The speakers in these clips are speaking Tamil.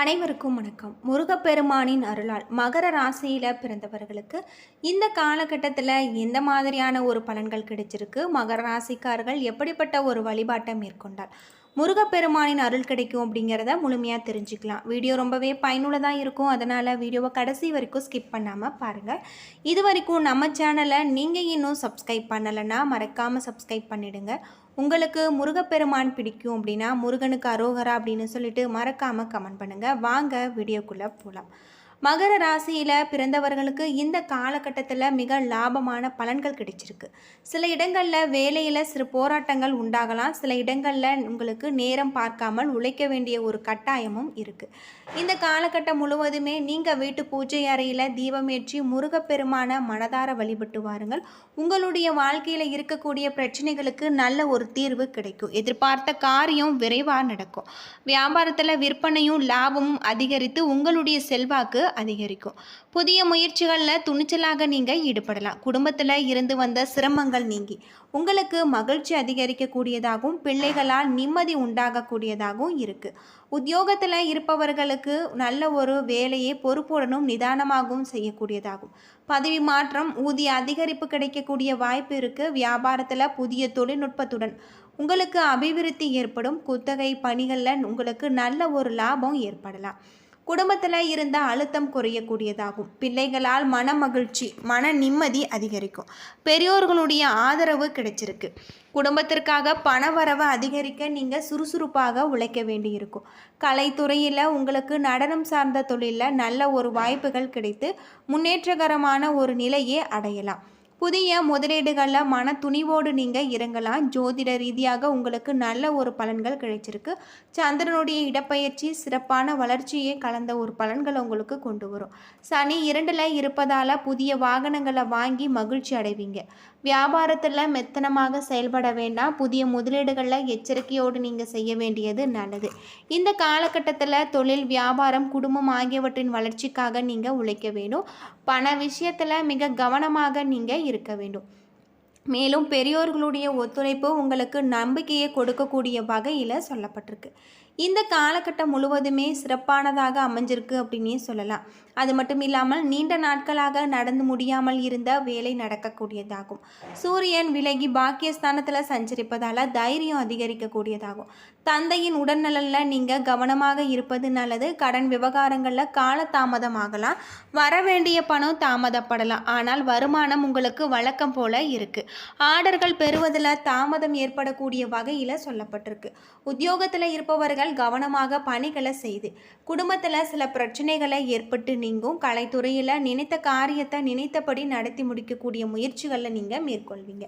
அனைவருக்கும் வணக்கம். முருகப்பெருமானின் அருளால் மகர ராசியில் பிறந்தவர்களுக்கு இந்த காலகட்டத்தில் எந்த மாதிரியான ஒரு பலன்கள் கிடைச்சிருக்கு? மகர ராசிக்காரர்கள் எப்படிப்பட்ட ஒரு வழிபாட்டை மேற்கொண்டால் முருகப்பெருமானின் அருள் கிடைக்கும் அப்படிங்கிறத முழுமையாக தெரிஞ்சுக்கலாம். வீடியோ ரொம்பவே பயனுள்ளதாக இருக்கும். அதனால் வீடியோவை கடைசி வரைக்கும் ஸ்கிப் பண்ணாமல் பாருங்கள் இது வரைக்கும் நம்ம சேனலை நீங்கள் இன்னும் சப்ஸ்கிரைப் பண்ணலைன்னா மறக்காமல் சப்ஸ்கிரைப் பண்ணிவிடுங்க உங்களுக்கு முருகப்பெருமான் பிடிக்கும் அப்படின்னா முருகனுக்கு அரோகரா அப்படின்னு சொல்லிட்டு மறக்காமல் கமெண்ட் பண்ணுங்கள் வாங்க வீடியோக்குள்ளே போகலாம் மகர ராசியில் பிறந்தவர்களுக்கு இந்த காலகட்டத்தில் மிக லாபமான பலன்கள் கிடைச்சிருக்கு. சில இடங்களில் வேலையில் சிறு போராட்டங்கள் உண்டாகலாம். சில இடங்களில் உங்களுக்கு நேரம் பார்க்காமல் உழைக்க வேண்டிய ஒரு கட்டாயமும் இருக்குது இந்த காலகட்டம் முழுவதுமே நீங்கள் வீட்டு பூஜை அறையில் தீபமேற்றி முருகப்பெருமான மனதார வழிபட்டு வாருங்கள். உங்களுடைய வாழ்க்கையில் இருக்கக்கூடிய பிரச்சனைகளுக்கு நல்ல ஒரு தீர்வு கிடைக்கும். எதிர்பார்த்த காரியம் விரைவாக நடக்கும். வியாபாரத்தில் விற்பனையும் லாபமும் அதிகரித்து உங்களுடைய செல்வாக்கு அதிகரிக்கும். புதிய முயற்சிகளில் துணிச்சலாக நீங்கள் ஈடுபடலாம். குடும்பத்தில் இருந்து வந்த சிரமங்கள் நீங்கி உங்களுக்கு மகிழ்ச்சி அதிகரிக்கக்கூடியதாகவும் பிள்ளைகளால் நிம்மதி உண்டாகக்கூடியதாகவும் இருக்குது உத்தியோகத்தில் இருப்பவர்களுக்கு நல்ல ஒரு வேலையை பொறுப்புடனும் நிதானமாகவும் செய்யக்கூடியதாகும். பதவி மாற்றம் ஊதிய அதிகரிப்பு கிடைக்கக்கூடிய வாய்ப்பு இருக்குது வியாபாரத்தில் புதிய தொழில்நுட்பத்துடன் உங்களுக்கு அபிவிருத்தி ஏற்படும். குத்தகை பணிகளில் உங்களுக்கு நல்ல ஒரு லாபம் ஏற்படலாம். குடும்பத்தில் இருந்த அழுத்தம் குறையக்கூடியதாகும். பிள்ளைகளால் மன மகிழ்ச்சி மன நிம்மதி அதிகரிக்கும். பெரியோர்களுடைய ஆதரவு கிடைச்சிருக்கு. குடும்பத்திற்காக பணவரவை அதிகரிக்க நீங்கள் சுறுசுறுப்பாக உழைக்க வேண்டியிருக்கும். கலைத்துறையில் உங்களுக்கு நடனம் சார்ந்த தொழிலில் நல்ல ஒரு வாய்ப்புகள் கிடைத்து முன்னேற்றகரமான ஒரு நிலையை அடையலாம். புதிய முதலீடுகளில் மன துணிவோடு நீங்கள் இறங்கலாம். ஜோதிட ரீதியாக உங்களுக்கு நல்ல ஒரு பலன்கள் கிடைச்சிருக்கு. சந்திரனுடைய இடப்பெயர்ச்சி சிறப்பான வளர்ச்சியை கலந்த ஒரு பலன்களை உங்களுக்கு கொண்டு வரும். சனி இரண்டில் இருப்பதால் புதிய வாகனங்களை வாங்கி மகிழ்ச்சி அடைவீங்க. வியாபாரத்தில் மெத்தனமாக செயல்பட வேண்டாம். புதிய முதலீடுகளில் எச்சரிக்கையோடு நீங்கள் செய்ய வேண்டியது நல்லது. இந்த காலகட்டத்தில் தொழில் வியாபாரம் குடும்பம் ஆகியவற்றின் வளர்ச்சிக்காக நீங்கள் உழைக்க வேண்டும். பண விஷயத்தில் மிக கவனமாக நீங்கள் இருக்க வேண்டும். மேலும் பெரியோர்களுடைய ஒத்துழைப்பு உங்களுக்கு நம்பிக்கையை கொடுக்கக்கூடிய வகையில் சொல்லப்பட்டிருக்கு. இந்த காலகட்டம் முழுவதுமே சிறப்பானதாக அமைஞ்சிருக்கு அப்படின்னே சொல்லலாம். அது மட்டும் இல்லாமல் நீண்ட நாட்களாக நடந்து முடியாமல் இருந்த வேலை நடக்கக்கூடியதாகும். சூரியன் விலகி பாக்கியஸ்தானத்தில் சஞ்சரிப்பதால் தைரியம் அதிகரிக்கக்கூடியதாகும். தந்தையின் உடல்நலனில் நீங்கள் கவனமாக இருப்பது நல்லது. கடன் விவகாரங்களில் கால தாமதமாகலாம் வர வேண்டிய பணம் தாமதப்படலாம். ஆனால் வருமானம் உங்களுக்கு வழக்கம் போல இருக்குது ஆர்டர்கள் பெறுவதில் தாமதம் ஏற்படக்கூடிய வகையில் சொல்லப்பட்டிருக்கு. உத்தியோகத்தில் இருப்பவர்கள் கவனமாக பணிகளை செய்து குடும்பத்தில் சில பிரச்சனைகளை ஏற்பட்டு நீங்கும். கலைத்துறையில் நினைத்த காரியத்தை நினைத்தபடி நடத்தி முடிக்கக்கூடிய முயற்சிகளில் நீங்கள் மேற்கொள்வீங்க.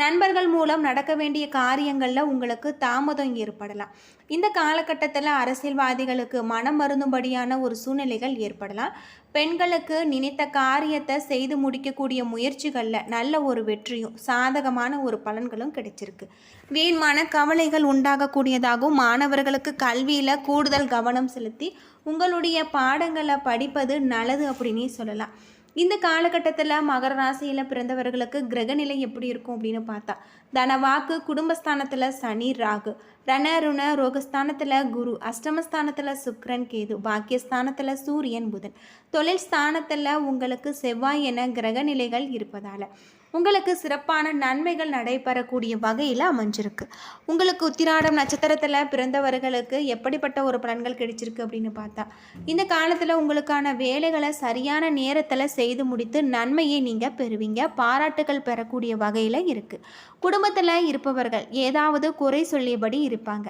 நண்பர்கள் மூலம் நடக்க வேண்டிய காரியங்களில் உங்களுக்கு தாமதம் ஏற்படலாம். இந்த காலகட்டத்தில் அரசியல்வாதிகளுக்கு மனம் மருந்தும்படியான ஒரு சூழ்நிலைகள் ஏற்படலாம். பெண்களுக்கு நினைத்த காரியத்தை செய்து முடிக்கக்கூடிய முயற்சிகளில் நல்ல ஒரு வெற்றியும் சாதகமான ஒரு பலன்களும் கிடைச்சிருக்கு. வீண்மான கவலைகள் உண்டாகக்கூடியதாகவும் மாணவர்களுக்கு கல்வியில் கூடுதல் கவனம் செலுத்தி உங்களுடைய பாடங்களை படிப்பது நல்லது அப்படின்னே சொல்லலாம். இந்த காலகட்டத்தில் மகர ராசியில் பிறந்தவர்களுக்கு கிரகநிலை எப்படி இருக்கும் அப்படின்னு பார்த்தா தனவாக்கு குடும்பஸ்தானத்தில் சனி ராகு. ரணருண ரோகஸ்தானத்தில் குரு அஷ்டமஸ்தானத்தில் சுக்ரன் கேது பாக்கியஸ்தானத்தில் சூரியன் புதன். தொழில் ஸ்தானத்தில் உங்களுக்கு செவ்வாய் என கிரகநிலைகள் இருப்பதால் உங்களுக்கு சிறப்பான நன்மைகள் நடைபெறக்கூடிய வகையில் அமைஞ்சிருக்கு. உங்களுக்கு உத்திராடம் நட்சத்திரத்தில் பிறந்தவர்களுக்கு எப்படிப்பட்ட ஒரு பலன்கள் கிடைச்சிருக்கு அப்படின்னு பார்த்தா இந்த காலத்தில் உங்களுக்கான வேலைகளை சரியான நேரத்தில் செய்து முடித்து நன்மையை நீங்கள் பெறுவீங்க. பாராட்டுகள் பெறக்கூடிய வகையில் இருக்குது குடும்பத்தில் இருப்பவர்கள் ஏதாவது குறை சொல்லியபடி இருப்பாங்க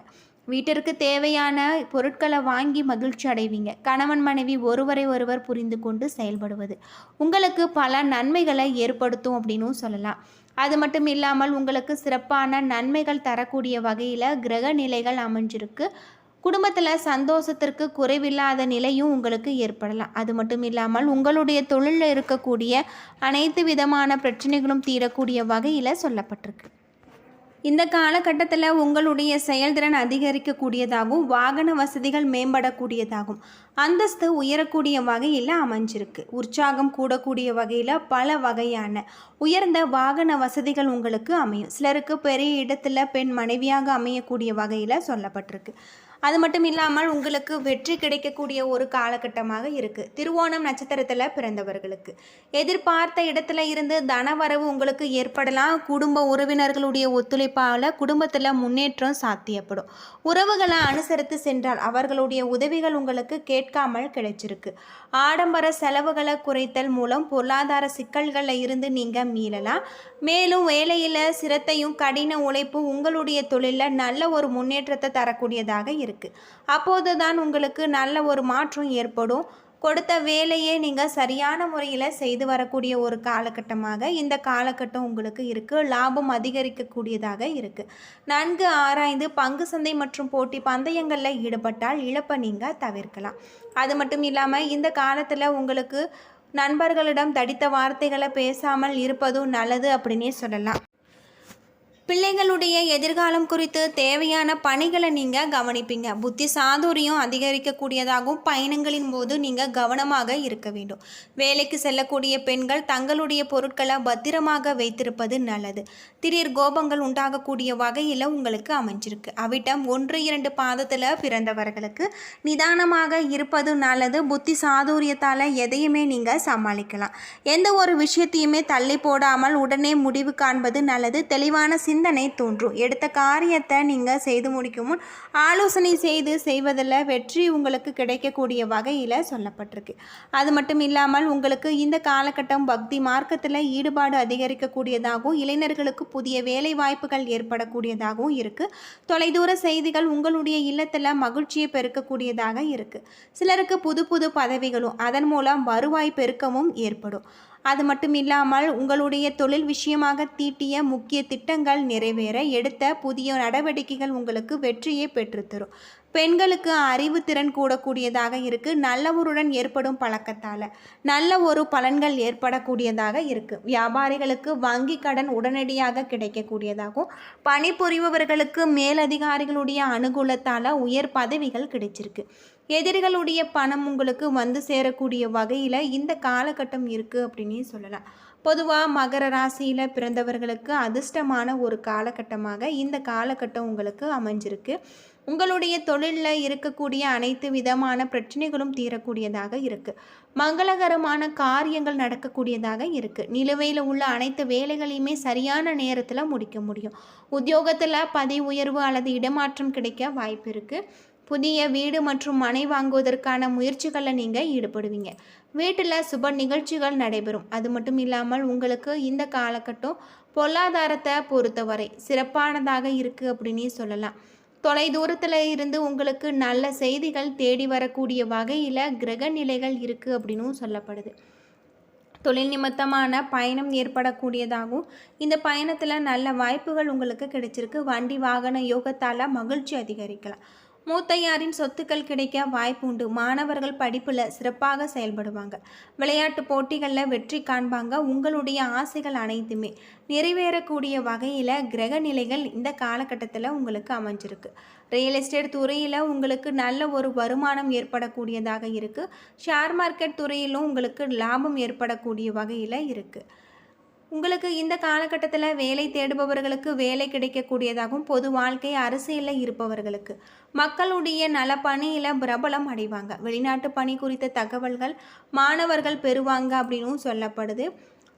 வீட்டிற்கு தேவையான பொருட்களை வாங்கி மகிழ்ச்சி அடைவீங்க. கணவன் மனைவி ஒருவரை ஒருவர் புரிந்து கொண்டு செயல்படுவது. உங்களுக்கு பல நன்மைகளை ஏற்படுத்தும் அப்படின்னும் சொல்லலாம். அது மட்டும் இல்லாமல் உங்களுக்கு சிறப்பான நன்மைகள் தரக்கூடிய வகையில் கிரக நிலைகள் அமைஞ்சிருக்கு. குடும்பத்தில் சந்தோஷத்திற்கு குறைவில்லாத நிலையும் உங்களுக்கு ஏற்படலாம். அது மட்டும் இல்லாமல் உங்களுடைய தொழிலில் இருக்கக்கூடிய அனைத்து விதமான பிரச்சனைகளும் தீரக்கூடிய வகையில் சொல்லப்பட்டிருக்கு. இந்த காலகட்டத்தில் உங்களுடைய செயல்திறன் அதிகரிக்கக்கூடியதாகவும் வாகன வசதிகள் மேம்படக்கூடியதாகும். அந்தஸ்து உயரக்கூடிய வகையில் அமைஞ்சிருக்கு. உற்சாகம் கூடக்கூடிய வகையில் பல வகையான உயர்ந்த வாகன வசதிகள் உங்களுக்கு அமையும். சிலருக்கு பெரிய இடத்துல பெண் மனைவியாக அமையக்கூடிய வகையில் சொல்லப்பட்டிருக்கு. அது மட்டும் இல்லாமல் உங்களுக்கு வெற்றி கிடைக்கக்கூடிய ஒரு காலகட்டமாக இருக்குது திருவோணம் நட்சத்திரத்தில் பிறந்தவர்களுக்கு. எதிர்பார்த்த இடத்துல இருந்து தனவரவு உங்களுக்கு ஏற்படலாம். குடும்ப உறவினர்களுடைய ஒத்துழைப்பால் குடும்பத்தில் முன்னேற்றம் சாத்தியப்படும். உறவுகளை அனுசரித்து சென்றால் அவர்களுடைய உதவிகள் உங்களுக்கு கேட்காமல் கிடைச்சிருக்கு. ஆடம்பர செலவுகளை குறைத்தல் மூலம் பொருளாதார சிக்கல்களில் இருந்து நீங்கள் மீளலாம். மேலும் வேலையில் சிரத்தையும் கடின உழைப்பும் உங்களுடைய தொழிலில் நல்ல ஒரு முன்னேற்றத்தை தரக்கூடியதாக இருக்குது அப்போது தான் உங்களுக்கு நல்ல ஒரு மாற்றம் ஏற்படும். கொடுத்த வேலையை நீங்கள் சரியான முறையில் செய்து வரக்கூடிய ஒரு காலகட்டமாக இந்த காலகட்டம் உங்களுக்கு இருக்குது லாபம் அதிகரிக்கக்கூடியதாக இருக்குது நன்கு ஆராய்ந்து பங்கு சந்தை மற்றும் போட்டி பந்தயங்களில் ஈடுபட்டால் இழப்பை நீங்கள் தவிர்க்கலாம். அது மட்டும் இல்லாமல் இந்த காலத்தில் உங்களுக்கு நண்பர்களிடம் தடித்த வார்த்தைகளை பேசாமல் இருப்பதும் நல்லது அப்படின்னே சொல்லலாம். பிள்ளைகளுடைய எதிர்காலம் குறித்து தேவையான பணிகளை நீங்கள் கவனிப்பீங்க. புத்தி சாதுரியம் அதிகரிக்கக்கூடியதாகவும் பயணங்களின் போது நீங்கள் கவனமாக இருக்க வேண்டும். வேலைக்கு செல்லக்கூடிய பெண்கள் தங்களுடைய பொருட்களை பத்திரமாக வைத்திருப்பது நல்லது. திடீர் கோபங்கள் உண்டாகக்கூடிய வகையில் உங்களுக்கு அமைஞ்சிருக்கு. அவிட்டம் ஒன்று இரண்டு பாதத்தில் பிறந்தவர்களுக்கு நிதானமாக இருப்பது நல்லது. புத்தி சாதுரியத்தால் எதையுமே நீங்கள் சமாளிக்கலாம். எந்த ஒரு விஷயத்தையுமே தள்ளி போடாமல் உடனே முடிவு காண்பது நல்லது. தெளிவான சிந்தனை தோன்றும். எடுத்த காரியத்தை நீங்கள் செய்து முடிக்கும் முன் ஆலோசனை செய்து செய்வதில் வெற்றி உங்களுக்கு கிடைக்கக்கூடிய வகையில் சொல்லப்பட்டிருக்கு. அது மட்டும் இல்லாமல் உங்களுக்கு இந்த காலகட்டம் பக்தி மார்க்கத்தில் ஈடுபாடு அதிகரிக்கக்கூடியதாகவும் இளைஞர்களுக்கு புதிய வேலை வாய்ப்புகள் ஏற்படக்கூடியதாகவும் இருக்குது தொலைதூர செய்திகள் உங்களுடைய இல்லத்தில் மகிழ்ச்சியை பெருக்கக்கூடியதாக இருக்குது சிலருக்கு புது புது பதவிகளும் அதன் மூலம் வருவாய் பெருக்கமும் ஏற்படும். அது மட்டும் இல்லாமல் உங்களுடைய தொழில் விஷயமாக தீட்டிய முக்கிய திட்டங்கள் நிறைவேற எடுத்த புதிய நடவடிக்கைகள் உங்களுக்கு வெற்றியை பெற்றுத்தரும். பெண்களுக்கு அறிவு திறன் கூடக்கூடியதாக இருக்குது நல்லவருடன் ஏற்படும் பழக்கத்தால் நல்ல ஒரு பலன்கள் ஏற்படக்கூடியதாக இருக்குது வியாபாரிகளுக்கு வங்கி கடன் உடனடியாக கிடைக்கக்கூடியதாகவும் பணிபுரிபவர்களுக்கு மேலதிகாரிகளுடைய அனுகூலத்தால் உயர் பதவிகள் கிடைச்சிருக்கு. எதிரிகளுடைய பணம் உங்களுக்கு வந்து சேரக்கூடிய வகையில் இந்த காலகட்டம் இருக்குது அப்படின்னு சொல்லலாம். பொதுவாக மகர ராசியில் பிறந்தவர்களுக்கு அதிர்ஷ்டமான ஒரு காலகட்டமாக இந்த காலகட்டம் உங்களுக்கு அமைஞ்சிருக்கு. உங்களுடைய தொழிலில் இருக்கக்கூடிய அனைத்து விதமான பிரச்சனைகளும் தீரக்கூடியதாக இருக்குது மங்களகரமான காரியங்கள் நடக்கக்கூடியதாக இருக்குது நிலுவையில் உள்ள அனைத்து வேலைகளையுமே சரியான நேரத்தில் முடிக்க முடியும். உத்தியோகத்தில் பதவி உயர்வு அல்லது இடமாற்றம் கிடைக்க வாய்ப்பு இருக்குது புதிய வீடு மற்றும் மனை வாங்குவதற்கான முயற்சிகளில் நீங்கள் ஈடுபடுவீங்க. வீட்டில் சுப நிகழ்ச்சிகள் நடைபெறும். அது மட்டும் இல்லாமல் உங்களுக்கு இந்த காலகட்டம் பொருளாதாரத்தை பொறுத்தவரை சிறப்பானதாக இருக்குது அப்படின்னு சொல்லலாம். தொலை தூரத்தில் இருந்து உங்களுக்கு நல்ல செய்திகள் தேடி வரக்கூடிய வகையில் கிரக நிலைகள் இருக்குது அப்படின்னும் சொல்லப்படுது. தொழில் நிமித்தமான பயணம் ஏற்படக்கூடியதாகவும் இந்த பயணத்தில் நல்ல வாய்ப்புகள் உங்களுக்கு கிடைச்சிருக்கு. வண்டி வாகன யோகத்தால் மகிழ்ச்சி அதிகரிக்கலாம். மூத்தையாரின் சொத்துக்கள் கிடைக்க வாய்ப்பு உண்டு மாணவர்கள் படிப்பில் சிறப்பாக செயல்படுவாங்க. விளையாட்டு போட்டிகளில் வெற்றி காண்பாங்க. உங்களுடைய ஆசைகள் அனைத்துமே நிறைவேறக்கூடிய வகையில் கிரக நிலைகள் இந்த காலகட்டத்தில் உங்களுக்கு அமைஞ்சிருக்கு. ரியல் எஸ்டேட் துறையில் உங்களுக்கு நல்ல ஒரு வருமானம் ஏற்படக்கூடியதாக இருக்குது ஷேர் மார்க்கெட் துறையிலும் உங்களுக்கு லாபம் ஏற்படக்கூடிய வகையில் இருக்குது உங்களுக்கு இந்த காலகட்டத்தில் வேலை தேடுபவர்களுக்கு வேலை கிடைக்கக்கூடியதாகவும் பொது வாழ்க்கை அரசியலில் இருப்பவர்களுக்கு மக்களுடைய நல பணியில் பிரபலம் அடைவாங்க. வெளிநாட்டு பணி குறித்த தகவல்கள் மாணவர்கள் பெறுவாங்க அப்படின்னும் சொல்லப்படுது.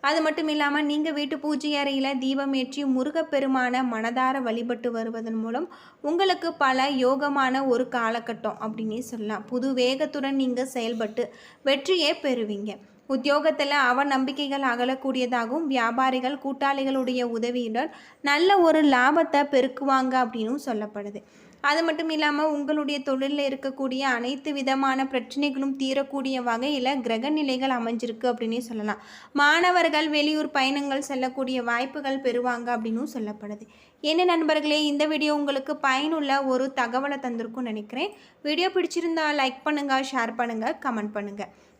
அது மட்டும் இல்லாமல் நீங்கள் வீட்டு பூஜை அறையில் தீபம் ஏற்றி முருகப்பெருமான மனதார வழிபட்டு வருவதன் மூலம் உங்களுக்கு பல யோகமான ஒரு காலகட்டம் அப்படின்னே சொல்லலாம். புது வேகத்துடன் நீங்கள் செயல்பட்டு வெற்றியே பெறுவீங்க. உத்தியோகத்தில் அவ நம்பிக்கைகள் அகலக்கூடியதாகவும் வியாபாரிகள் கூட்டாளிகளுடைய உதவியுடன் நல்ல ஒரு லாபத்தை பெருக்குவாங்க அப்படின்னும் சொல்லப்படுது. அது மட்டும் இல்லாமல் உங்களுடைய தொழிலில் இருக்கக்கூடிய அனைத்து விதமான பிரச்சனைகளும் தீரக்கூடிய வகையில் கிரக நிலைகள் அமைஞ்சிருக்கு அப்படின்னே சொல்லலாம். மாணவர்கள் வெளியூர் பயணங்கள் செல்லக்கூடிய வாய்ப்புகள் பெறுவாங்க அப்படின்னும் சொல்லப்படுது. என்ன நண்பர்களே இந்த வீடியோ உங்களுக்கு பயனுள்ள ஒரு தகவலை தந்திருக்கும்னு நினைக்கிறேன். வீடியோ பிடிச்சிருந்தா லைக் பண்ணுங்கள் ஷேர் பண்ணுங்கள் கமெண்ட் பண்ணுங்கள்